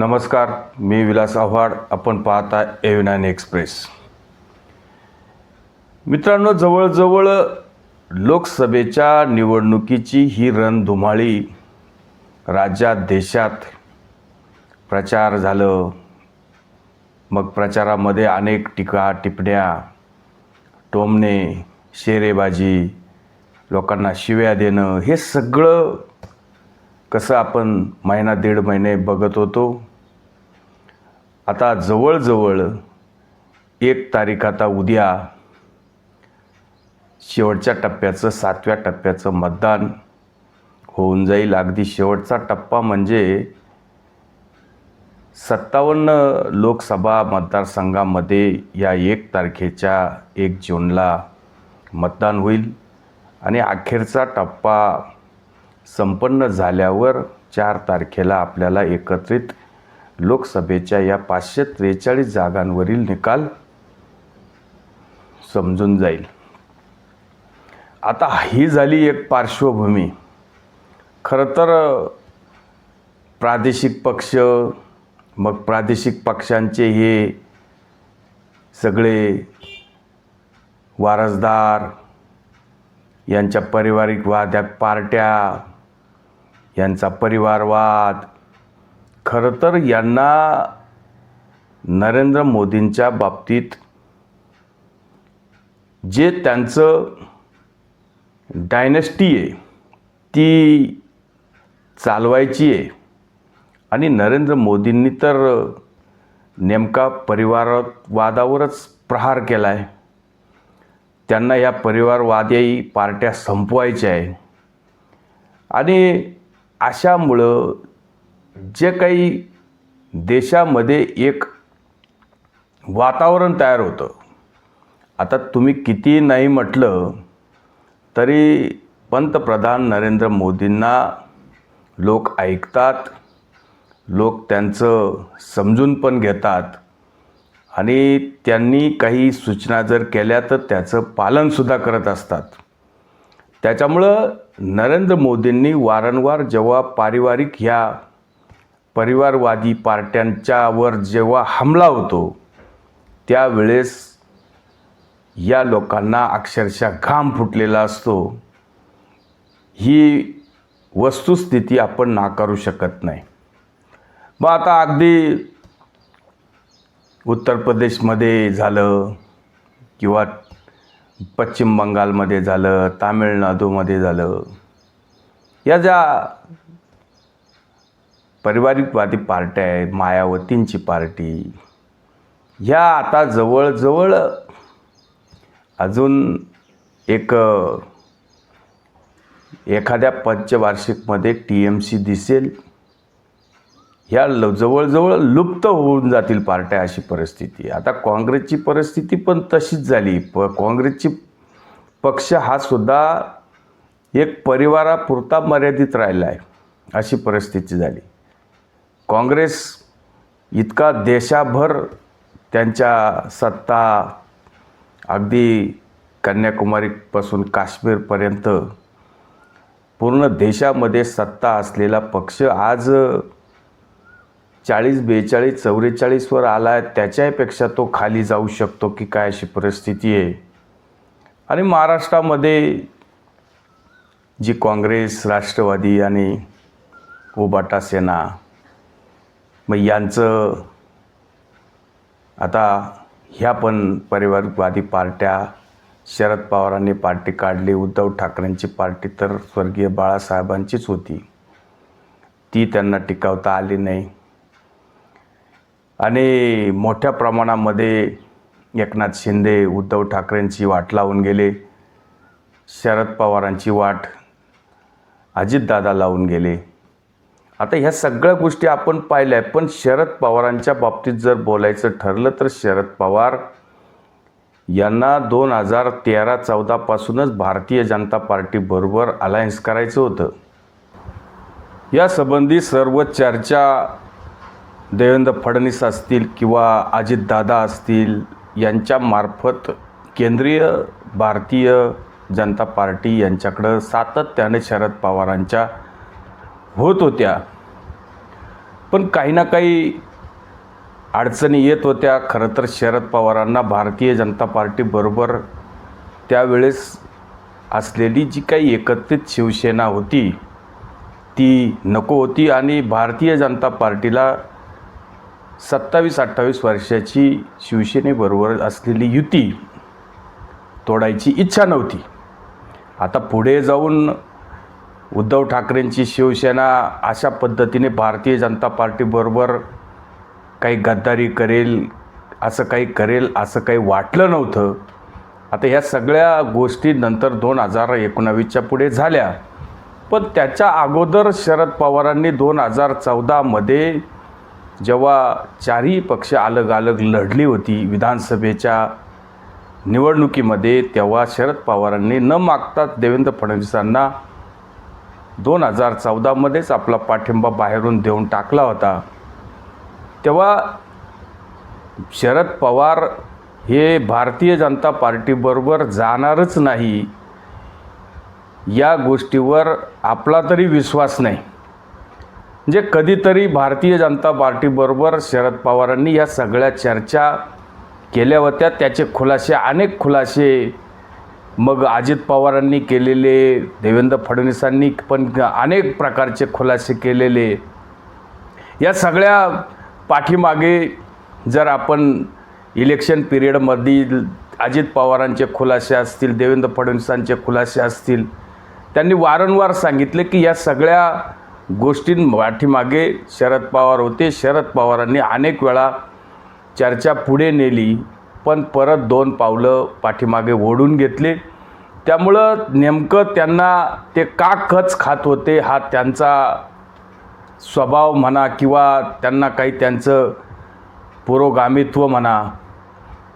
नमस्कार मी विलास आव्हाड. आपण पाहता ए नाईन एक्सप्रेस मित्रांनो जवळजवळ लोकसभेच्या निवडणुकीची ही रणधुमाळी राज्यात देशात प्रचार झालं. मग प्रचारामध्ये अनेक टीका टिपण्या टोमणे शेरेबाजी लोकांना शिव्या देणं हे सगळं कसं आपण महिना दीड महिने बघत होतो. आता जवळजवळ एक तारीख आता उद्या शेवटच्या टप्प्याचं सातव्या टप्प्याचं मतदान होऊन जाईल. अगदी शेवटचा टप्पा म्हणजे सत्तावन्न लोकसभा मतदारसंघामध्ये या एक तारखेच्या एक जूनला मतदान होईल. आणि अखेरचा टप्पा संपन्न झाल्यावर चार तारखेला आपल्याला एकत्रित लोकसभेच्या या पाचशे त्रेचाळीस जागांवरील निकाल समजून जाईल. आता ही झाली एक पार्श्वभूमी. खरं तर प्रादेशिक पक्ष मग प्रादेशिक पक्षांचे हे सगळे वारसदार यांच्या पारिवारिक वाद्या पार्ट्या यांचा परिवारवाद खरं तर यांना नरेंद्र मोदींच्या बाबतीत जे त्यांचं डायनेस्टी आहे ती चालवायची आहे. आणि नरेंद्र मोदींनी तर नेमका परिवारवादावरच प्रहार केला आहे त्यांना या परिवारवादी पार्ट्या संपवायच्या आहे. आणि अशामुळं जे काही देशामध्ये एक वातावरण तयार होतं. आता तुम्ही किती नाही म्हटलं तरी पंतप्रधान नरेंद्र मोदींना लोक ऐकतात लोक त्यांचं समजून पण घेतात आणि त्यांनी काही सूचना जर केल्या तर त्याचं पालनसुद्धा करत असतात. त्याच्यामुळं नरेंद्र मोदींनी वारंवार जेव्हा पारिवारिक ह्या परिवारवादी पार्ट्यांच्यावर जेव्हा हमला होतो त्यावेळेस या लोकांना अक्षरशः घाम फुटलेला असतो. ही वस्तुस्थिती आपण नाकारू शकत नाही. मग आता अगदी उत्तर प्रदेशमध्ये झालं किंवा पश्चिम बंगालमध्ये झालं तामिळनाडूमध्ये झालं. या ज्या पारिवारिकवादी पार्ट्या आहेत मायावतींची पार्टी. ह्या आता जवळजवळ अजून एक एखाद्या पंचवार्षिकमध्ये टी एम सी दिसेल. ह्या ल जवळजवळ लुप्त होऊन जातील पार्ट्या अशी परिस्थिती. आता काँग्रेसची परिस्थिती पण तशीच झाली. प काँग्रेसची पक्ष हा सुद्धा एक परिवारापुरता मर्यादित राहिला आहे अशी परिस्थिती झाली. काँग्रेस इतका देशाभर त्यांच्या सत्ता अगदी कन्याकुमारीपासून काश्मीरपर्यंत पूर्ण देशामध्ये सत्ता असलेला पक्ष आज चाळीस बेचाळीस चौवेचाळीसवर आला आहे त्याच्यापेक्षा तो खाली जाऊ शकतो की काय अशी परिस्थिती आहे. आणि महाराष्ट्रामध्ये जी काँग्रेस राष्ट्रवादी आणि उबाटा सेना मग यांचं आता ह्या पण परिवारवादी पार्ट्या शरद पवारांनी पार्टी काढली उद्धव ठाकरेंची पार्टी तर स्वर्गीय बाळासाहेबांचीच होती. ती त्यांना टिकवता आली नाही. आणि मोठ्या प्रमाणामध्ये एकनाथ शिंदे उद्धव ठाकरेंची वाट लावून गेले. शरद पवारांची वाट अजितदादा लावून गेले. आता ह्या सगळ्या गोष्टी आपण पाहिल्या पण शरद पवारांच्या बाबतीत जर बोलायचं ठरलं तर शरद पवार यांना दोन हजार तेरा चौदापासूनच भारतीय जनता पार्टीबरोबर अलायन्स करायचं होतं. यासंबंधी सर्व चर्चा देवेंद्र फडणवीस असतील किंवा अजितदादा असतील यांच्यामार्फत केंद्रीय भारतीय जनता पार्टी यांच्याकडं सातत्याने शरद पवारांच्या होत होत्या. पण काही ना काही अडचणी येत होत्या. खरं तर शरद पवारांना भारतीय जनता पार्टीबरोबर त्यावेळेस असलेली जी काही एकत्रित शिवसेना होती ती नको होती आणि भारतीय जनता पार्टीला सत्तावीस अठ्ठावीस वर्षाची शिवसेनेबरोबर असलेली युती तोडायची इच्छा नव्हती. आता पुढे जाऊन उद्धव ठाकरेंची शिवसेना अशा पद्धतीने भारतीय जनता पार्टीबरोबर काही गद्दारी करेल असं काही करेल असं काही वाटलं नव्हतं. आता ह्या सगळ्या गोष्टी नंतर दोन हजार एकोणावीसच्या पुढे झाल्या. पण त्याच्या अगोदर शरद पवारांनी दोन हजार चौदामध्ये जेव्हा चारही पक्ष अलग अलग लढली होती विधानसभेच्या निवडणुकीमध्ये तेव्हा शरद पवारांनी न मागताच देवेंद्र फडणवीसांना दोन हजार चौदामध्येच आपला पाठिंबा बाहेरून देऊन टाकला होता. तेव्हा शरद पवार हे भारतीय जनता पार्टीबरोबर जाणारच नाही. या गोष्टीवर आपला तरी विश्वास नाही. म्हणजे कधीतरी भारतीय जनता पार्टीबरोबर शरद पवारांनी या सगळ्या चर्चा केल्या होत्या. त्याचे खुलासे अनेक खुलासे मग अजित पवारांनी केलेले देवेंद्र फडणवीसांनी पण अनेक प्रकारचे खुलासे केलेले. या सगळ्या पाठीमागे जर आपण इलेक्शन पिरियडमधील अजित पवारांचे खुलासे असतील देवेंद्र फडणवीसांचे खुलासे असतील त्यांनी वारंवार सांगितले की या सगळ्या गोष्टीं पाठीमागे शरद पवार होते. शरद पवारांनी अनेक वेळा चर्चा पुढे नेली. पण परत दोन पावलं पाठीमागे ओढून घेतले. त्यामुळं नेमकं त्यांना ते का खच खात होते हा त्यांचा स्वभाव म्हणा किंवा त्यांना काही त्यांचं पुरोगामित्व म्हणा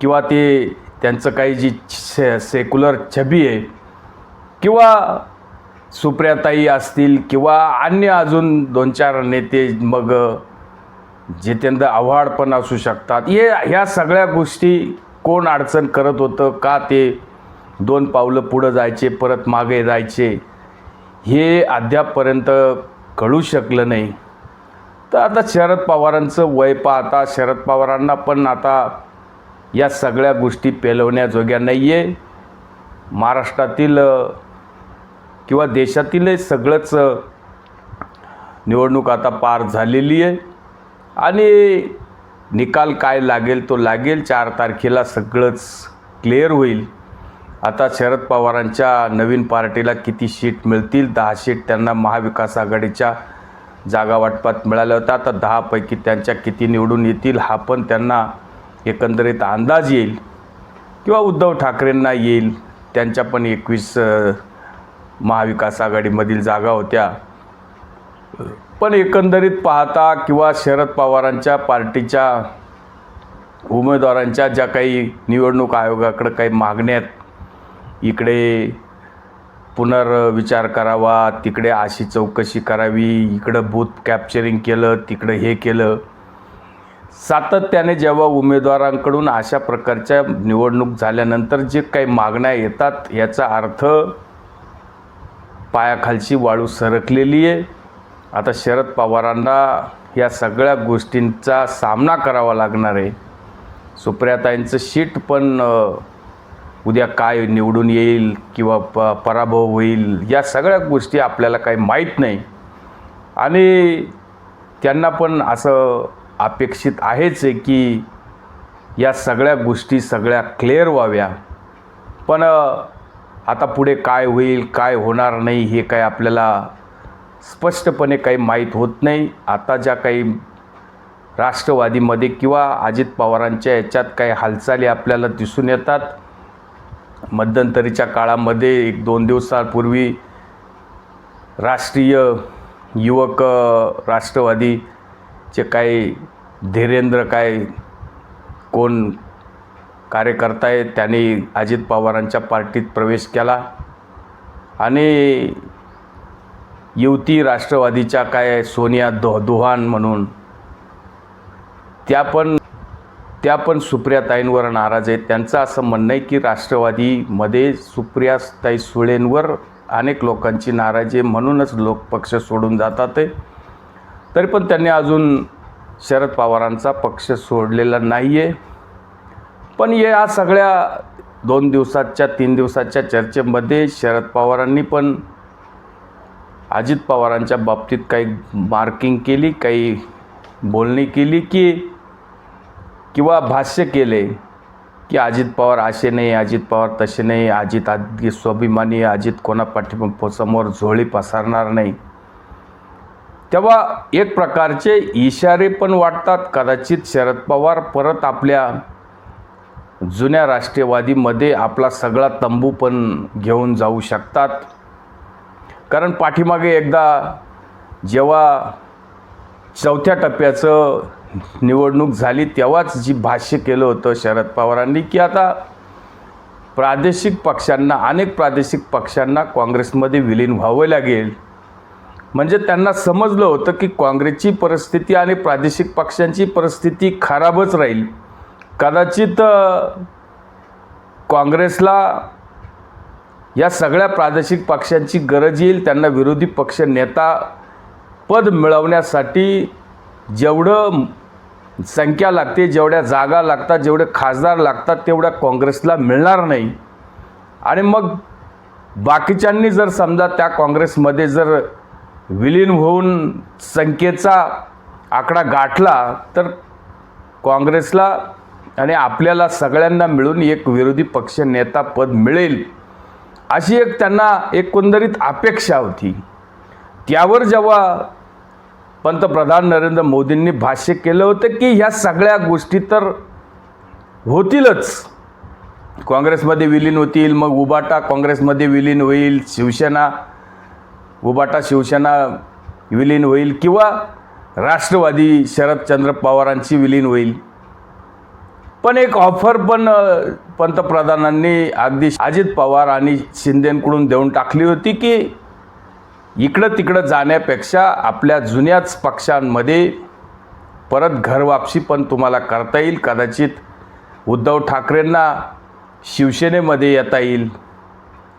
किंवा ते त्यांचं काही जी से सेक्युलर छबी आहे किंवा सुप्रियाताई असतील किंवा अन्य अजून दोन चार नेते मग जितेंद्र आव्हाड पण असू शकतात. हे ह्या सगळ्या गोष्टी कोण अडचण करत होतं? का ते दोन पावलं पुढं जायचे परत मागे जायचे? हे अद्यापपर्यंत कळू शकलं नाही. तर आता शरद पवारांचं वय पाहता शरद पवारांना पण आता या सगळ्या गोष्टी पेलवण्याजोग्या नाही आहे महाराष्ट्रातील किंवा देशातील सगळंच निवडणूक आता पार झालेली आहे आणि निकाल काय लागेल तो लागेल. चार तारखेला सगळंच क्लिअर होईल. आता शरद पवारांच्या नवीन पार्टीला किती सीट मिळतील? दहा सीट त्यांना महाविकास आघाडीच्या जागा वाटपात मिळाल्या होत्या. आता दहापैकी त्यांच्या किती निवडून येतील हा पण त्यांना एकंदरीत अंदाज येईल. किंवा उद्धव ठाकरेंना येईल. त्यांच्या पण एकवीस महाविकास आघाडीमधील जागा होत्या. पण एकंदरीत पाहता किंवा शरद पवारांच्या पार्टीच्या उमेदवारांच्या ज्या काही निवडणूक आयोगाकडे काही मागण्यात इकडे पुनर्विचार करावा तिकडे अशी चौकशी करावी इकडं बूथ कॅप्चरिंग केलं तिकडं हे केलं. सातत्याने जेव्हा उमेदवारांकडून अशा प्रकारच्या निवडणूक झाल्यानंतर जे काही मागण्या येतात याचा अर्थ पायाखालची वाळू सरकलेली आहे. आता शरद पवारांना या सगळ्या गोष्टींचा सामना करावा लागणार आहे. सुप्रियाताईंचं शीट पण उद्या काय निवडून येईल किंवा प पराभव होईल या सगळ्या गोष्टी आपल्याला काही माहीत नाही. आणि त्यांना पण असं अपेक्षित आहेच आहे की या सगळ्या गोष्टी सगळ्या क्लिअर व्हाव्या. पण आता पुढे काय होईल काय होणार नाही हे काय आपल्याला स्पष्टपणे काही माहीत होत नाही. आता ज्या काही राष्ट्रवादीमध्ये किंवा अजित पवारांच्या याच्यात काही हालचाली आपल्याला दिसून येतात. मध्यंतरीच्या काळामध्ये एक दोन दिवसापूर्वी राष्ट्रीय युवक राष्ट्रवादीचे काही धीरेंद्र काय कोण कार्यकर्ता आहे त्यांनी अजित पवारांच्या पार्टीत प्रवेश केला. आणि युवती राष्ट्रवादीच्या काय सोनिया दो दोहान म्हणून. त्या पण त्या पण सुप्रियाताईंवर नाराज आहेत. त्यांचं असं म्हणणं आहे की राष्ट्रवादीमध्ये सुप्रियाताई सुळेंवर अनेक लोकांची नाराजी आहे. म्हणूनच लोक पक्ष सोडून जातात आहे. तरी पण त्यांनी अजून शरद पवारांचा पक्ष सोडलेला नाही आहे. पण या सगळ्या दोन दिवसाच्या तीन दिवसाच्या चर्चेमध्ये शरद पवारांनी पण अजित पवारांच्या बाबतीत काही मार्किंग केली काही बोलणी केली की किंवा भाष्य केले की अजित पवार असे नाही अजित पवार तसे नाही अजित आदगी स्वाभिमानी अजित कोणा पाठीसमोर झोळी पसरणार नाही. तेव्हा एक प्रकारचे इशारे पण वाटतात. कदाचित शरद पवार परत आपल्या जुन्या राष्ट्रवादीमध्ये आपला सगळा तंबू पण घेऊन जाऊ शकतात. कारण पाठीमागे एकदा जेव्हा चौथ्या टप्प्याचं निवडणूक झाली तेव्हाच जी भाष्य केलं होतं शरद पवारांनी की आता प्रादेशिक पक्षांना अनेक प्रादेशिक पक्षांना काँग्रेसमध्ये विलीन व्हावं लागेल. म्हणजे त्यांना समजलं होतं की काँग्रेसची परिस्थिती आणि प्रादेशिक पक्षांची परिस्थिती खराबच राहील. कदाचित काँग्रेसला या सगळ्या प्रादेशिक पक्षांची गरज येईल त्यांना विरोधी पक्ष नेता पद मिळवण्यासाठी जेवढं संख्या लागते जेवढ्या जागा लागतात जेवढे खासदार लागतात तेवढ्या काँग्रेसला मिळणार नाही. आणि मग बाकीच्यांनी जर समजा त्या काँग्रेसमध्ये जर विलीन होऊन संख्येचा आकडा गाठला तर काँग्रेसला आणि आपल्याला सगळ्यांना मिळून एक विरोधी पक्ष नेता पद मिळेल. अशी एक त्यांना एकंदरीत अपेक्षा होती. त्यावर जेव्हा पंतप्रधान नरेंद्र मोदींनी भाष्य केलं होतं की ह्या सगळ्या गोष्टी तर होतीलच. काँग्रेसमध्ये विलीन होतील मग उबाटा काँग्रेसमध्ये विलीन होईल शिवसेना उबाटा शिवसेना विलीन होईल किंवा राष्ट्रवादी शरदचंद्र पवारांची विलीन होईल. पण एक ऑफर पण पंतप्रधानांनी अगदी अजित पवार आणि शिंदेकडून देऊन टाकली होती की इकडं तिकडं जाण्यापेक्षा आपल्या जुन्याच पक्षांमध्ये परत घरवापसी पण तुम्हाला करता येईल. कदाचित उद्धव ठाकरेंना शिवसेनेमध्ये येता येईल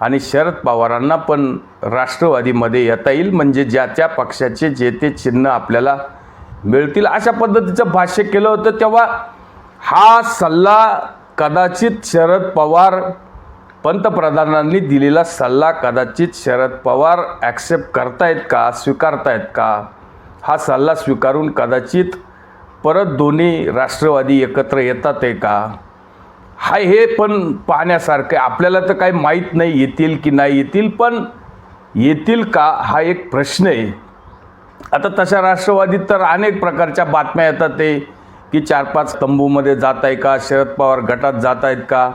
आणि शरद पवारांना पण राष्ट्रवादीमध्ये येता येईल. म्हणजे ज्या त्या पक्षाचे जे ते चिन्ह आपल्याला मिळतील. अशा पद्धतीचं भाष्य केलं होतं तेव्हा हा सल्ला कदाचित शरद पवार पंतप्रधानांनी दिलेला सल्ला कदाचित शरद पवार ॲक्सेप्ट करतायत का स्वीकारतायत का? हा सल्ला स्वीकारून कदाचित परत दोन्ही राष्ट्रवादी एकत्र येतात आहे का? हा हे पण पाहण्यासारखं आपल्याला तर काही माहीत नाही येतील की नाही येतील पण येतील का हा एक प्रश्न आहे. आता तशा राष्ट्रवादीत तर अनेक प्रकारच्या बातम्या येतात ते की चार पाच तंबूमध्ये जात आहे का? शरद पवार गटात जात आहेत का?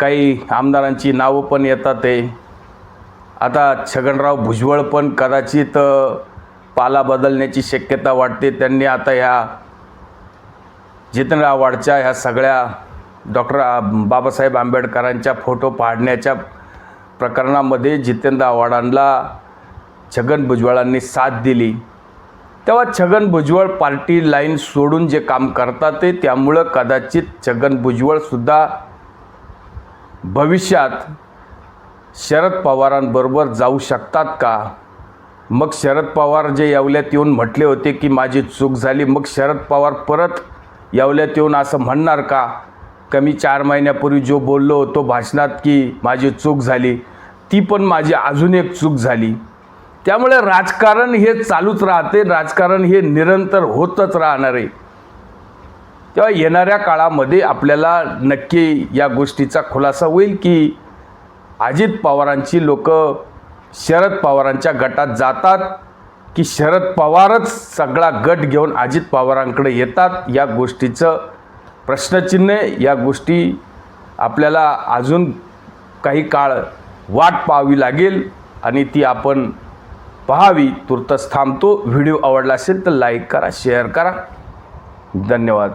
काही आमदारांची नावं पण येतात ते. आता छगनराव भुजबळ पण कदाचित पाला बदलण्याची शक्यता वाटते. त्यांनी आता ह्या जितेंद्र आव्हाडच्या ह्या सगळ्या डॉक्टर बाबासाहेब आंबेडकरांच्या फोटो पाडण्याच्या प्रकरणामध्ये जितेंद्र आव्हाडांना छगन भुजबळांनी साथ दिली. तेव्हा छगन भुजबळ पार्टी लाईन सोडून जे काम करतात ते त्यामुळं कदाचित छगन भुजबळसुद्धा भविष्यात शरद पवारांबरोबर जाऊ शकतात का? मग शरद पवार जे येवल्यात येऊन म्हटले होते की माझी चूक झाली मग शरद पवार परत येवल्यात येऊन असं म्हणणार का? कमी चार महिन्यापूर्वी जो बोललो होतो भाषणात की माझी चूक झाली ती पण माझी अजून एक चूक झाली. त्यामुळे राजकारण हे चालूच राहते राजकारण हे निरंतर होतच राहणार आहे तेव्हा येणाऱ्या काळामध्ये आपल्याला नक्की या गोष्टीचा खुलासा होईल की अजित पवारांची लोक शरद पवारांच्या गटात जातात की शरद पवारच सगळा गट घेऊन अजित पवारांकडे येतात या गोष्टीचं प्रश्नचिन्ह आहे. या गोष्टी आपल्याला अजून काही काळ वाट पाहावी लागेल आणि ती आपण पहावी तुर्तच थांबतो. व्हिडिओ आवडला असेल तर लाईक करा शेअर करा. धन्यवाद.